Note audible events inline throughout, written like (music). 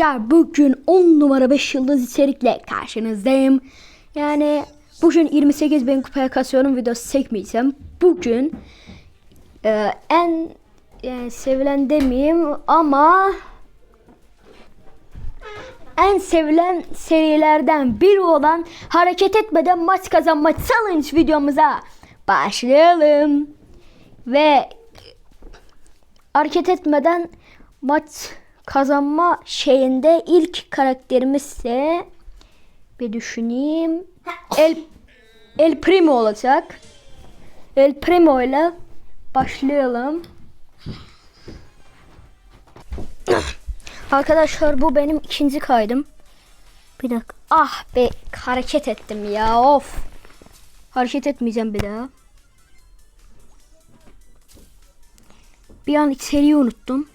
Arkadaşlar bugün 10 numara 5 yıldız içerikle karşınızdayım. Yani bugün 28 bin kupaya kasıyorum videosu çekmeyeceğim. Bugün e, en yani sevilen demeyeyim ama en sevilen serilerden biri olan hareket etmeden maç kazanma challenge videomuza başlayalım. Ve hareket etmeden maç kazanma şeyinde ilk karakterimiz ise bir düşüneyim. El El Primo olacak. El Primo ile başlayalım. Arkadaşlar bu benim ikinci kaydım. Bir dakika. Ah be hareket ettim ya of. Hareket etmeyeceğim bir daha. Bir an içeriği unuttum.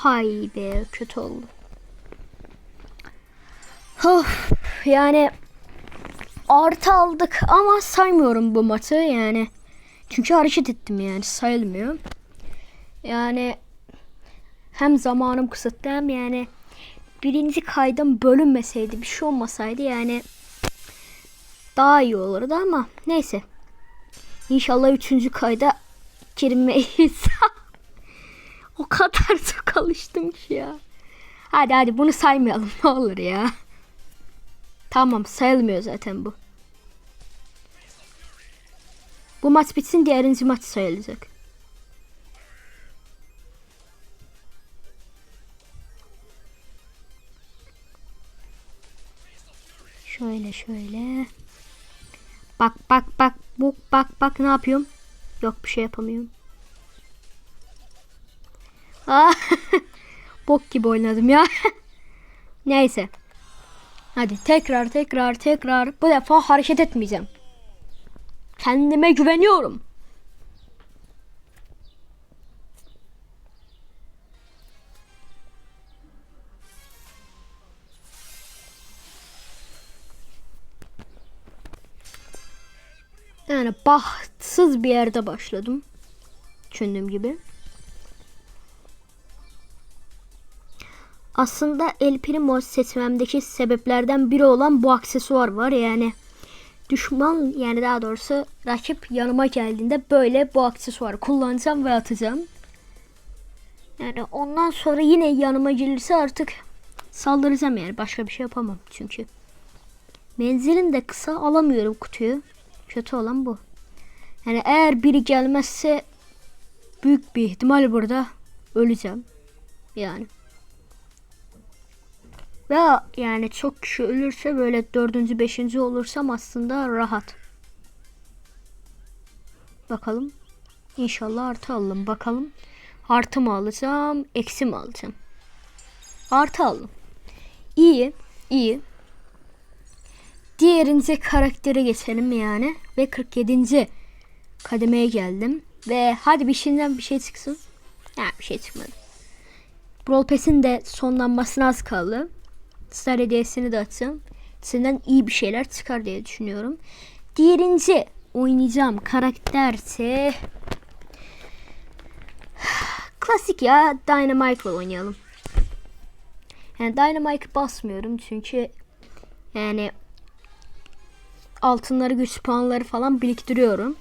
Hay be kötü oldu. Of yani artı aldık ama saymıyorum bu maçı yani. Çünkü hareket ettim yani sayılmıyor. Yani hem zamanım kısıtlı hem yani birinci kaydım bölünmeseydi bir şey olmasaydı yani daha iyi olurdu ama neyse. İnşallah üçüncü kayda girmeyiz. (laughs) o kadar çok alıştım ki ya. Hadi hadi bunu saymayalım ne olur ya. Tamam sayılmıyor zaten bu. Bu maç bitsin diğerinci maç sayılacak. Şöyle şöyle. Bak bak bak bu bak bak ne yapıyorum? Yok bir şey yapamıyorum. (laughs) Bok gibi oynadım ya. (laughs) Neyse. Hadi tekrar tekrar tekrar. Bu defa hareket etmeyeceğim. Kendime güveniyorum. Yani bahtsız bir yerde başladım. Düşündüğüm gibi. Aslında El Primo seçmemdeki sebeplerden biri olan bu aksesuar var. Yani düşman yani daha doğrusu rakip yanıma geldiğinde böyle bu aksesuarı kullanacağım ve atacağım. Yani ondan sonra yine yanıma gelirse artık saldıracağım yani başka bir şey yapamam çünkü. Menzilin de kısa alamıyorum kutuyu. Kötü olan bu. Yani eğer biri gelmezse büyük bir ihtimal burada öleceğim. Yani. Ve yani çok kişi ölürse böyle dördüncü beşinci olursam aslında rahat. Bakalım. İnşallah artı alalım. Bakalım. Artı mı alacağım? Eksi mi alacağım? Artı aldım. İyi. iyi. Diğerinci karaktere geçelim yani. Ve 47. kademeye geldim. Ve hadi bir şeyden bir şey çıksın. Ya bir şey çıkmadı. Brawl Pass'in de sonlanmasına az kaldı. Star hediyesini de atacağım. İçinden iyi bir şeyler çıkar diye düşünüyorum. Diğerinci oynayacağım karakterse (sighs) klasik ya Dynamite ile oynayalım. Yani Dynamite basmıyorum çünkü yani altınları güç puanları falan biriktiriyorum.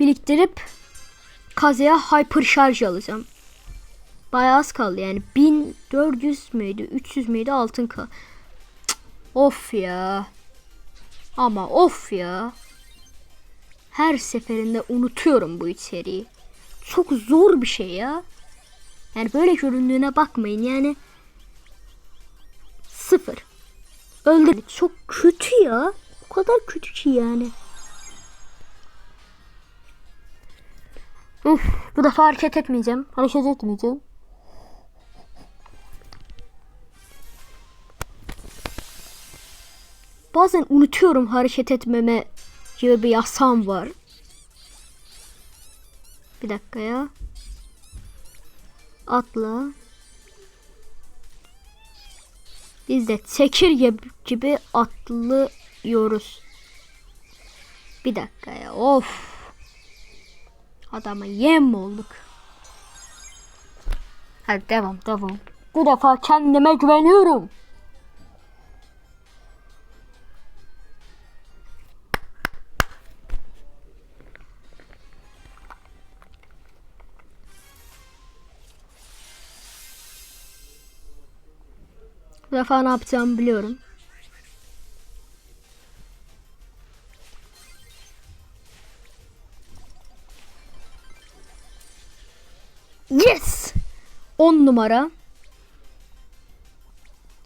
Biriktirip kazaya hyper şarj alacağım. Bayağı az kaldı yani 1400 müydü 300 müydü altın kal. Of ya. Ama of ya. Her seferinde unutuyorum bu içeriği. Çok zor bir şey ya. Yani böyle göründüğüne bakmayın yani. Sıfır. Öldü. Çok kötü ya. O kadar kötü ki yani. Uf, bu defa hareket etmeyeceğim. Hareket etmeyeceğim. Bazen unutuyorum hareket etmeme gibi bir yasam var. Bir dakika ya. Atla. Biz de tekir gibi atlıyoruz. Bir dakika ya. Of. Adama yem olduk. Hadi devam devam. Bu defa kendime güveniyorum. Bu defa ne yapacağımı biliyorum. Yes! 10 numara.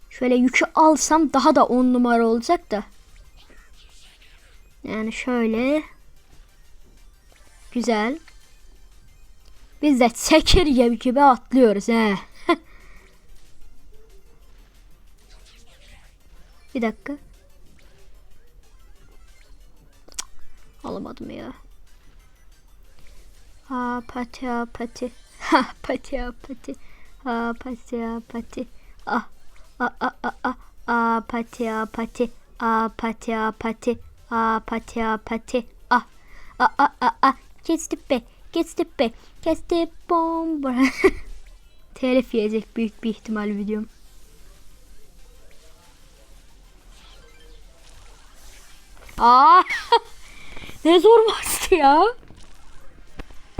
Şöyle yükü alsam daha da 10 numara olacak da. Yani şöyle. Güzel. Biz de çekirge gibi atlıyoruz he. Bir dakika. Alamadım ya. Ha pati ha pati. Ha pati ha pati. Ha pati ha pati. Ah. Ah ah ah ah. Ah pati ha pati. Ah pati ha pati. Ah pati ha pati. Ah. Ah ah ah ah. Kesti be. Kesti be. Kesti bomba. (laughs) Telif yiyecek büyük bir ihtimal videom. Aa! (laughs) ne zor bastı ya.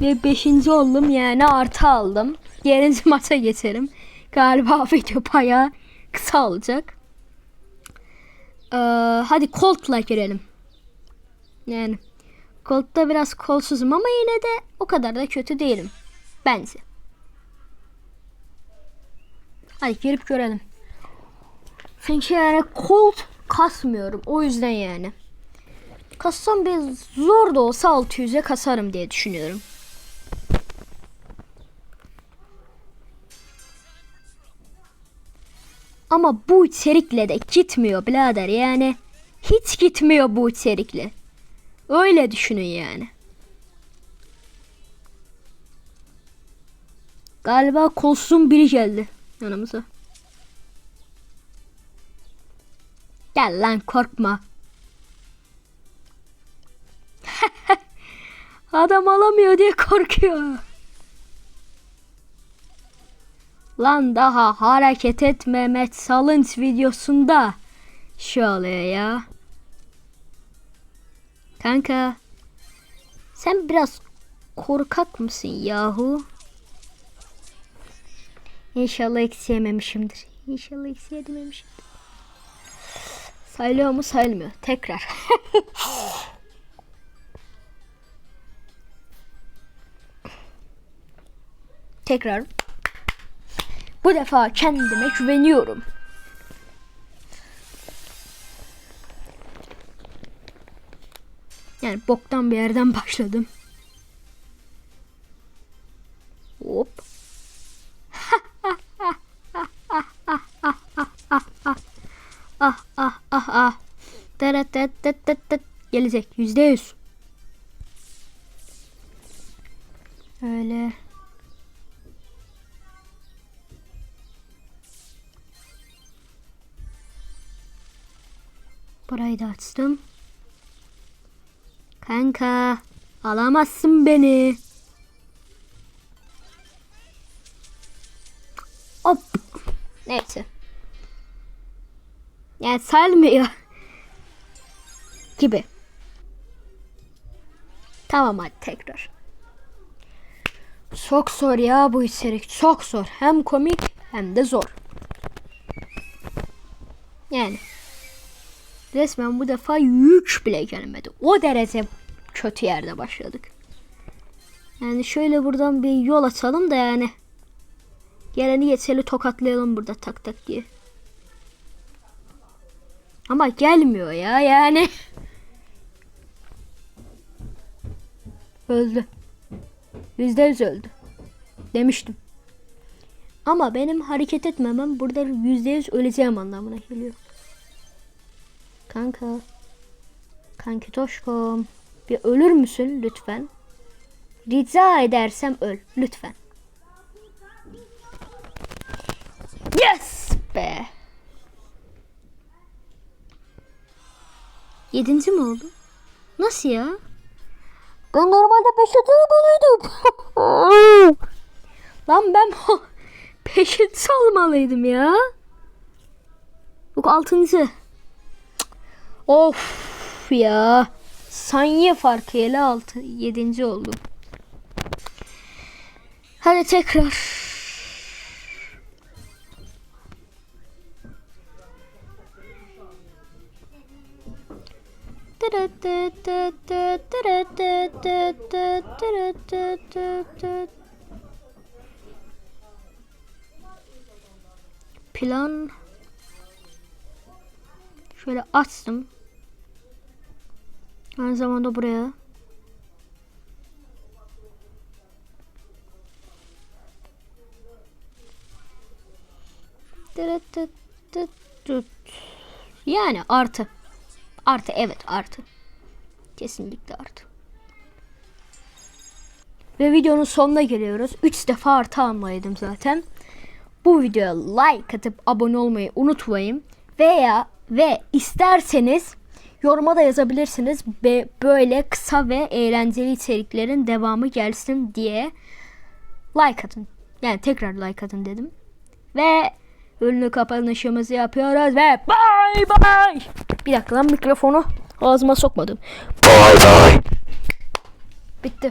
Ve beşinci oldum yani artı aldım. Yerinci maça geçerim. Galiba (laughs) video bayağı kısa olacak. Ee, hadi Colt'la girelim. Yani Colt'ta biraz kolsuzum ama yine de o kadar da kötü değilim. Bence. Hadi girip görelim. Çünkü yani Colt kasmıyorum. O yüzden yani. Kassam bir zor da olsa 600'e kasarım diye düşünüyorum. Ama bu içerikle de gitmiyor birader yani. Hiç gitmiyor bu içerikle. Öyle düşünün yani. Galiba kolsuzun biri geldi yanımıza. Gel lan korkma. (laughs) Adam alamıyor diye korkuyor. Lan daha hareket et Mehmet Salınç videosunda şu oluyor ya. Kanka sen biraz korkak mısın yahu? İnşallah eksi yememişimdir. İnşallah eksi yememişimdir. Sayılıyor mu sayılmıyor. Tekrar. (laughs) Tekrar. Bu defa kendime güveniyorum. Yani boktan bir yerden başladım. Hop. (laughs) ah ah ah ah. Gelecek yüzde yüz. Burayı da açtım. Kanka alamazsın beni. Hop. Neyse. Yani sayılmıyor. Gibi. Tamam hadi tekrar. Çok zor ya bu içerik. Çok zor. Hem komik hem de zor. Yani. Resmen bu defa yük bile gelmedi. O derece kötü yerde başladık. Yani şöyle buradan bir yol açalım da yani. Geleni geçeli tokatlayalım burada tak tak diye. Ama gelmiyor ya yani. (laughs) Öldü. Yüzde yüz öldü. Demiştim. Ama benim hareket etmemem burada yüzde yüz öleceğim anlamına geliyor. Kanka. Kanki Toşkom. Bir ölür müsün lütfen? Rica edersem öl. Lütfen. Yes be. Yedinci mi oldu? Nasıl ya? Ben normalde 5'e almalıydım. (laughs) Lan ben (laughs) 5'e almalıydım ya. Yok 6. Of ya. Saniye farkıyla 6 7. oldum. Hadi tekrar. Plan şöyle açtım. Aynı zamanda buraya Yani artı. Artı evet artı. Kesinlikle artı. Ve videonun sonuna geliyoruz. 3 defa artı almalıydım zaten. Bu videoya like atıp abone olmayı unutmayın. Veya ve isterseniz yoruma da yazabilirsiniz. Ve böyle kısa ve eğlenceli içeriklerin devamı gelsin diye like atın. Yani tekrar like atın dedim. Ve ünlü kapanışımızı yapıyoruz ve bye bye. Bir dakika lan mikrofonu ağzıma sokmadım. Bye bye. Bitti.